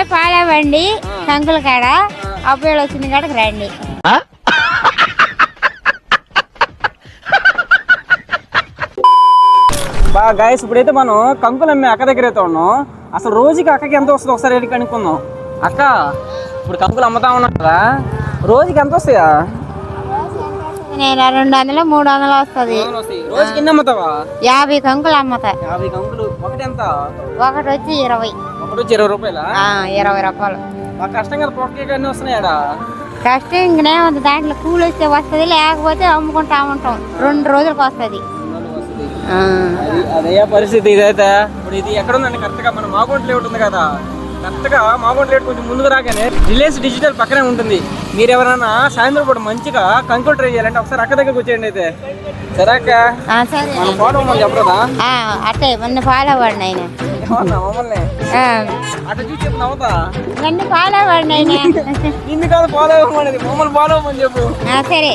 ఇప్పుడే పాలేవండి కంకుల కాడ. అప్పుడు వచ్చింది కాడకి రండి. బాగా గాయస్ ఇప్పుడైతే మనం కంకులు అమ్మే అక్క దగ్గర అయితే ఉన్నాం. అసలు రోజుకి అక్కకి ఎంత వస్తుంది? ఒకసారి వెళ్ళి కనుక్కుందాం. అక్క ఇప్పుడు కంకులు అమ్ముతా ఉన్నాం కదా. రోజుకి ఎంత వస్తాయా? నేను రెండు వందలు మూడు వందలు వస్తుంది. రోజుకి ఎన్ని అమ్ముతావా? యాభై కంకులు అమ్ముతాయి యాభై కంకులు. ఒకటి ఎంత? ఒకటి వచ్చి ఇరవై. ఒకటి వచ్చి ఇరవై రూపాయలా? ఇరవై రూపాయలు. కష్టం కదా పొట్టకి అన్నీ వస్తున్నాయాడా? కష్టం ఇంకనే ఉంది. దాంట్లో కూలి వస్తే వస్తుంది లేకపోతే అమ్ముకుంటా ఉంటాం. రెండు రోజులకు వస్తుంది. అది పరిస్థితి ఇదైతే. ఇప్పుడు ఇది ఎక్కడ ఉందండి? కరెక్ట్గా మన మాగోంట్ లేఅవుట్ ఉంది కదా. కరెక్ట్గా మాగోంట్ లేఅవుట్ కొంచెం ముందుకు రాగానే రిలయన్స్ డిజిటల్ పక్కనే ఉంటుంది. మీరు ఎవరైనా సాయంత్రం పూట మంచిగా కంకులు ట్రై చేయాలంటే ఒకసారి అక్క దగ్గరకు వచ్చేయండి అయితే. సరే అక్క. మనం మమ్మల్ని చెప్పదా ఆ, అట్టే మొన్న ఫాలో అవ్వండి ఆయన. మమ్మల్ని? అటు చూసి చెప్పు నవ్వుతా? నన్ను ఫాలో అవ్వండి ఆయన. కాదు ఫాలో అవ్వమనేది మమ్మల్ని ఫాలో అవ్వమని చెప్పు. సరే.